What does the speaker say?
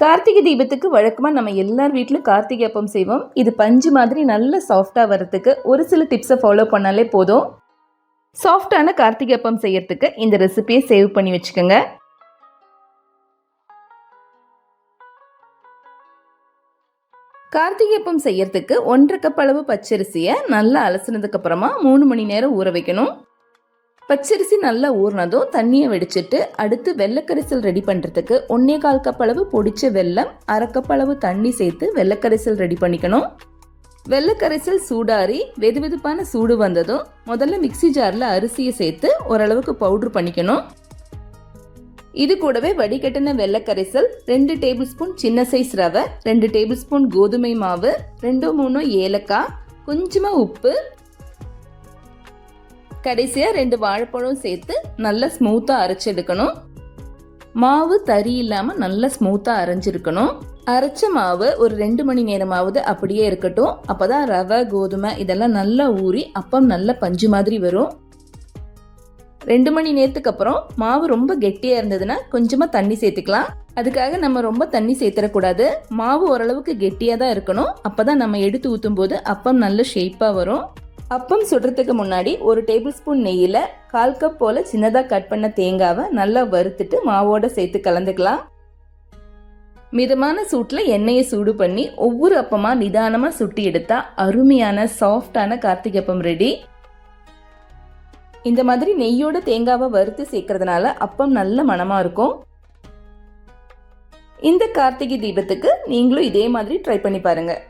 கார்த்திகை தீபத்துக்கு வழக்கமாக நம்ம எல்லார் வீட்டிலும் கார்த்திகை அப்பம் செய்வோம். இது பஞ்சு மாதிரி நல்ல சாஃப்டாக வரத்துக்கு ஒரு சில டிப்ஸை ஃபாலோ பண்ணாலே போதும். சாஃப்டான கார்த்திகை அப்பம் செய்யறதுக்கு இந்த ரெசிபியை சேவ் பண்ணி வச்சுக்கோங்க. கார்த்திகை அப்பம் செய்யறதுக்கு ஒன்றரை கப் அளவு பச்சரிசியை நல்லா அலசினதுக்கு அப்புறமா மூணு மணி நேரம் ஊற வைக்கணும். பச்சரிசி நல்லா ஊறினதும் தண்ணியை வெடிச்சிட்டு அடுத்து வெள்ளக்கரிசல் ரெடி பண்ணுறதுக்கு ஒன்னே கால் கப் அளவு பொடிச்ச வெல்லம் அரை கப் அளவு தண்ணி சேர்த்து வெள்ளைக்கரிசல் ரெடி பண்ணிக்கணும். வெள்ளைக்கரிசல் சூடாரி வெது வெதுப்பான சூடு வந்ததும் முதல்ல மிக்ஸி ஜாரில் அரிசியை சேர்த்து ஓரளவுக்கு பவுட்ரு பண்ணிக்கணும். இது கூடவே வடிகட்டின வெள்ளக்கரிசல் ரெண்டு டேபிள் ஸ்பூன் சின்ன சைஸ் ரவை ரெண்டு டேபிள் ஸ்பூன் கோதுமை மாவு ரெண்டோ மூணோ ஏலக்காய் கொஞ்சமாக உப்பு கடைசியாக ரெண்டு வாழைப்பழம் சேர்த்து நல்லா ஸ்மூத்தாக அரைச்செடுக்கணும். மாவு தறி இல்லாமல் நல்லா ஸ்மூத்தாக அரைஞ்சிருக்கணும். அரைச்ச மாவு ஒரு ரெண்டு மணி நேரமாவது அப்படியே இருக்கட்டும். அப்போ தான் ரவை கோதுமை இதெல்லாம் நல்லா ஊறி அப்பம் நல்ல பஞ்சு மாதிரி வரும். ரெண்டு மணி நேரத்துக்கு அப்புறம் மாவு ரொம்ப கெட்டியாக இருந்ததுன்னா கொஞ்சமாக தண்ணி சேர்த்துக்கலாம். அதுக்காக நம்ம ரொம்ப தண்ணி சேர்த்துடக்கூடாது. மாவு ஓரளவுக்கு கெட்டியாக தான் இருக்கணும். அப்போ தான் நம்ம எடுத்து ஊற்றும் போது அப்பம் நல்ல ஷேப்பாக வரும். அப்பம் சுடுறதுக்கு முன்னாடி ஒரு டேபிள் ஸ்பூன் நெய்யில் கால் கப் போல் சின்னதாக கட் பண்ண தேங்காவை நல்லா வறுத்துட்டு மாவோட சேர்த்து கலந்துக்கலாம். மிதமான சூட்டில் எண்ணெயை சூடு பண்ணி ஒவ்வொரு அப்பமாக நிதானமாக சுட்டி எடுத்தால் அருமையான சாஃப்டான கார்த்திகை அப்பம் ரெடி. இந்த மாதிரி நெய்யோட தேங்காவை வறுத்து சேர்க்கறதுனால அப்பம் நல்ல மணமாக இருக்கும். இந்த கார்த்திகை தீபத்துக்கு நீங்களும் இதே மாதிரி ட்ரை பண்ணி பாருங்கள்